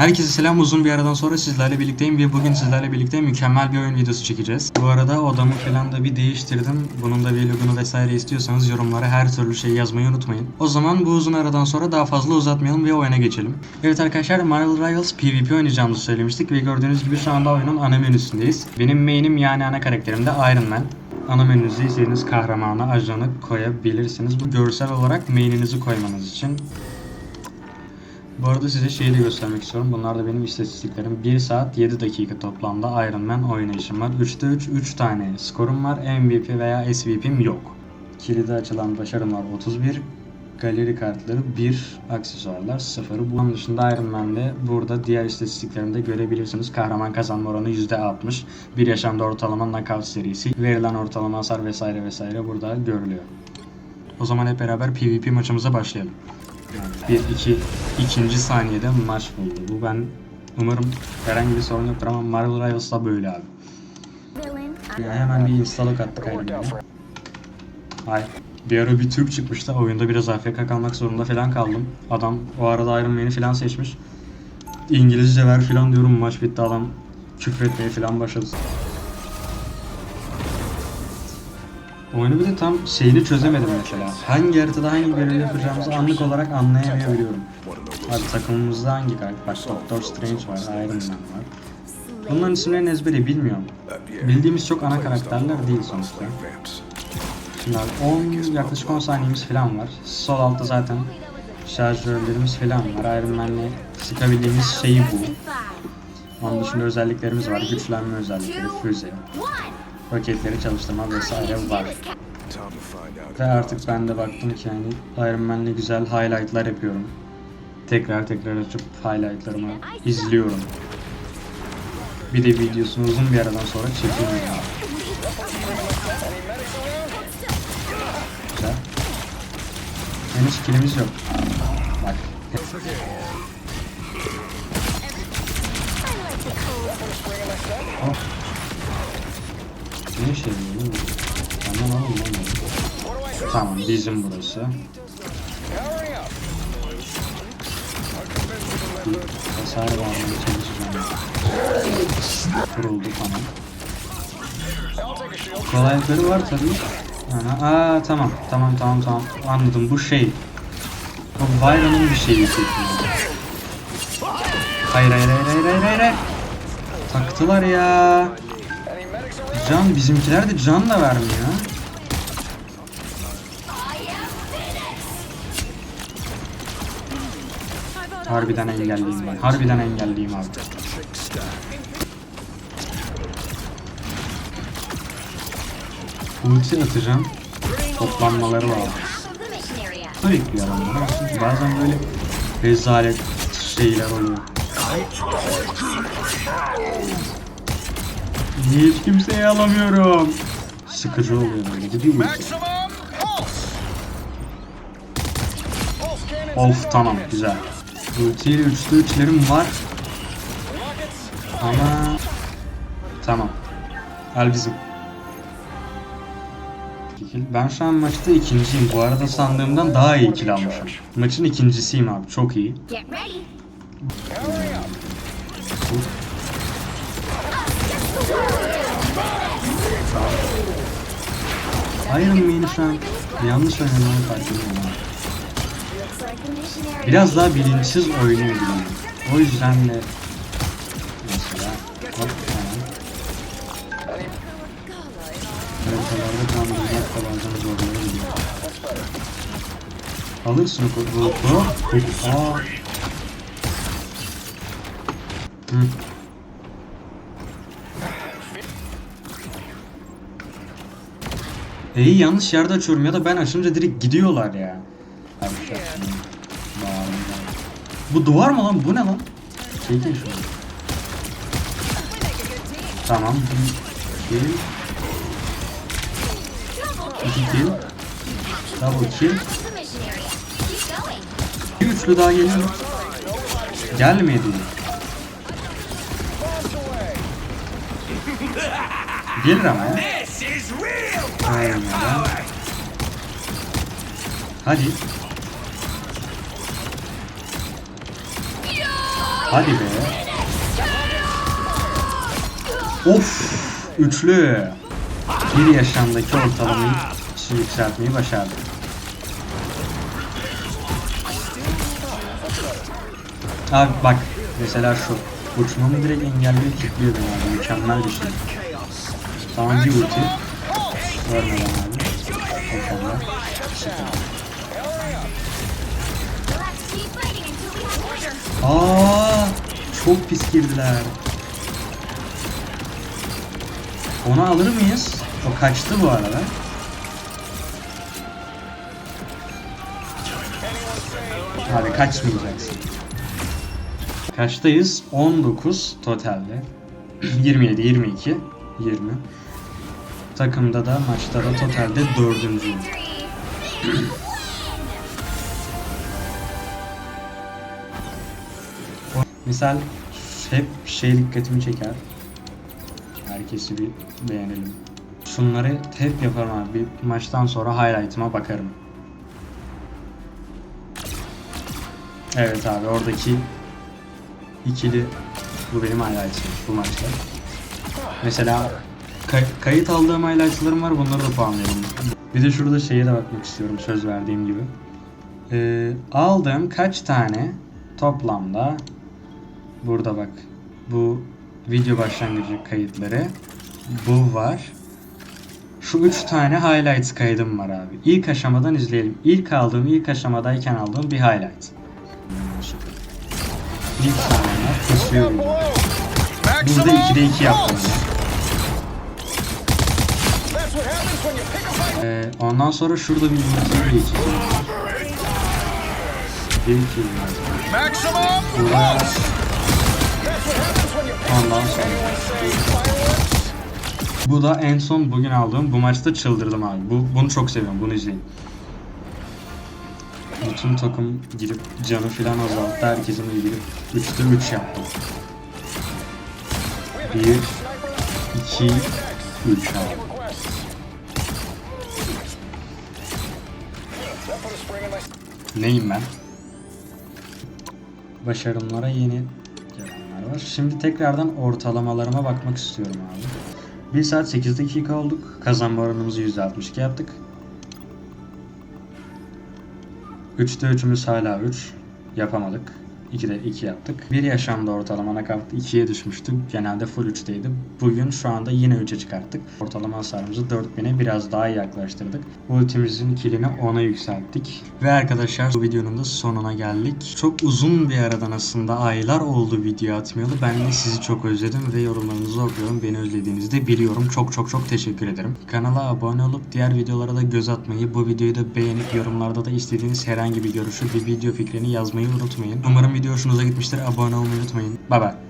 Herkese selam uzun bir aradan sonra sizlerle birlikteyim ve bugün sizlerle birlikte mükemmel bir oyun videosu çekeceğiz. Bu arada odamı falan da bir değiştirdim. Bunun da vlogunu vesaire istiyorsanız yorumlara her türlü şey yazmayı unutmayın. O zaman bu uzun aradan sonra daha fazla uzatmayalım ve oyuna geçelim. Evet arkadaşlar Marvel Rivals PvP oynayacağımızı söylemiştik ve gördüğünüz gibi şu anda oyunun ana menüsündeyiz. Benim main'im yani ana karakterim de Iron Man. Ana menünüze istediğiniz kahramanı, ajanı koyabilirsiniz. Bu görsel olarak main'inizi koymanız için bu arada size şeyi de göstermek istiyorum. Bunlar da benim istatistiklerim. 1 saat 7 dakika toplamda Iron Man oynayışım var. 3'te 3, 3 tane skorum var. MVP veya SVP'm yok. Kilidi açılan başarım var 31. Galeri kartları 1, aksesuarlar 0. Bunun dışında Iron Man'de burada diğer istatistiklerimde görebilirsiniz. Kahraman kazanma oranı %60. Bir yaşamda ortalama knockout serisi. Verilen ortalama hasar vesaire vesaire burada görülüyor. O zaman hep beraber PvP maçımıza başlayalım. Bir iki ikinci saniyede maç buldu. Bu ben umarım herhangi bir sorun yoktur ama Marvel Rivals'da böyle abi. Ya hemen bir install'a attık ayrımına. Ay. Bir ara bir Türk çıkmıştı. Oyunda biraz AFK kalmak zorunda falan kaldım. Adam o arada Iron Man'i falan seçmiş. İngilizce ver falan diyorum maç bitti adam küfretmeye falan başladı. Oyunu bir de tam şeyini çözemedim mesela. Hangi haritada hangi görevi yapacağımızı anlık olarak anlayamayabiliyorum. Abi takımımızda hangi karakter? Bak Doctor Strange var, Iron Man var. Bunların isimlerini ezbere bilmiyorum. Bildiğimiz çok ana karakterler değil sonuçta. Şimdi abi 10 yaklaşık 10 saniyemiz falan var. Sol altta zaten şarjörlerimiz falan var. Iron Man'le sıkabildiğimiz şey bu. Onun dışında özelliklerimiz var. Güçlenme özellikleri, füze, roketleri çalıştırma vesaire var. Ve artık ben de baktım ki yani Iron Man'le güzel highlightlar yapıyorum. Tekrar tekrar açıp highlightlarımı izliyorum. Bir de videosunu uzun bir aradan sonra çekiyorum. Güzel. Henüz kilimiz yok. Bak. Oh. Ne şey bu? Tamam lan. Tamam bizim burası. Hasar vermeye çalışacağım. Kuruldu tamam. Kolaylıkları var tabii. Aha, aa tamam tamam tamam tamam anladım bu şey. Bu Byron'un bir şeyi hayır hayır hayır hayır hayır. hayır. Taktılar ya. Can bizimkiler de can da vermiyor. Harbiden engelliyim ben. Harbiden engelliyim abi. Ulti atacağım. Toplanmaları lazım. Tabii adamlar. Çünkü bazen böyle rezalet şeyler oluyor. Hiç kimseyi alamıyorum. Sıkıcı oluyor böyle. Gidiyor mu? Of tamam güzel. Ultiyle üçlü üçlerim var. Ama tamam. Al bizim. Ben şu an maçta ikinciyim. Bu arada sandığımdan daha iyi kill almışım. Maçın ikincisiyim abi. Çok iyi. Iron Man'i şu an yanlış oynadığımı fark ediyorum. abi. Looks like the missionary. Biraz daha bilinçsiz oynuyor. O yüzden de mesela hop tamam. Haritalarda kandırmak da bazen zorlayabiliyor. Alırsın o kodu. Aa. Hı. E'yi yanlış yerde açıyorum ya da ben açınca direkt gidiyorlar ya. Abi şu. Bu duvar mı lan? Bu ne lan? Çekin şunu. Tamam. Bir kill. İki kill. Double kill. Bir üçlü daha geliyor. Gelmedi. Gelir ama ya. Aynen. Hadi. Hadi be. Of! Üçlü. Bir yaşamdaki ortalamayı yükseltmeyi başardı. Abi bak mesela şu uçmamı direkt engelliyor kilitliyor beni abi mükemmel bir şey. Tamam bir ulti. Vermeden abi. Aa, çok pis girdiler. Onu alır mıyız? O kaçtı bu arada. Abi kaçmayacaksın. Kaçtayız? 19 totalde. 27, 22, 20. Takımda da maçta da totalde dördüncüyüm. Misal hep şey dikkatimi çeker. Herkesi bir beğenelim. Şunları hep yaparım abi. Bir maçtan sonra highlight'ıma bakarım. Evet abi oradaki ikili bu benim highlight'ım bu maçta. Mesela kay- kayıt aldığım highlight'larım var bunları da puanlayalım. Bir de şurada şeye de bakmak istiyorum söz verdiğim gibi. Ee, aldığım kaç tane toplamda Burada bak. Bu video başlangıcı kayıtları. Bu var. Şu üç tane highlights kaydım var abi. İlk aşamadan izleyelim. İlk aldığım, ilk aşamadayken aldığım bir highlight. İlk saniyeler kesiyorum. Burada 2'de 2 yaptım. ya. Ee, ondan sonra şurada bir ultiyi geçeceğim. Bir iki Maximum. Burada That's what happens when you pick ondan sonra. Bu da en son bugün aldığım. Bu maçta çıldırdım abi. Bu, bunu çok seviyorum. Bunu izleyin. Bütün takım girip canı filan azalttı. Herkesin iyi girip 3'te 3 yaptı. 1 2 3 abi. Neyim ben? Başarımlara yeni gelenler var. Şimdi tekrardan ortalamalarıma bakmak istiyorum abi. 1 saat 8 dakika olduk. Kazanma oranımızı %62 yaptık. 3'te 3'ümüz hala 3. Yapamadık. 2'de 2 yaptık. Bir yaşamda ortalama nakavt 2'ye düşmüştük. Genelde full 3'teydi. Bugün şu anda yine 3'e çıkarttık. Ortalama hasarımızı 4000'e biraz daha yaklaştırdık. Ultimizin kilini 10'a yükselttik. Ve arkadaşlar bu videonun da sonuna geldik. Çok uzun bir aradan aslında aylar oldu video atmayalı. Ben de sizi çok özledim ve yorumlarınızı okuyorum. Beni özlediğinizi de biliyorum. Çok çok çok teşekkür ederim. Kanala abone olup diğer videolara da göz atmayı, bu videoyu da beğenip yorumlarda da istediğiniz herhangi bir görüşü, bir video fikrini yazmayı unutmayın. Umarım video hoşunuza gitmiştir. Abone olmayı unutmayın. Bay bay.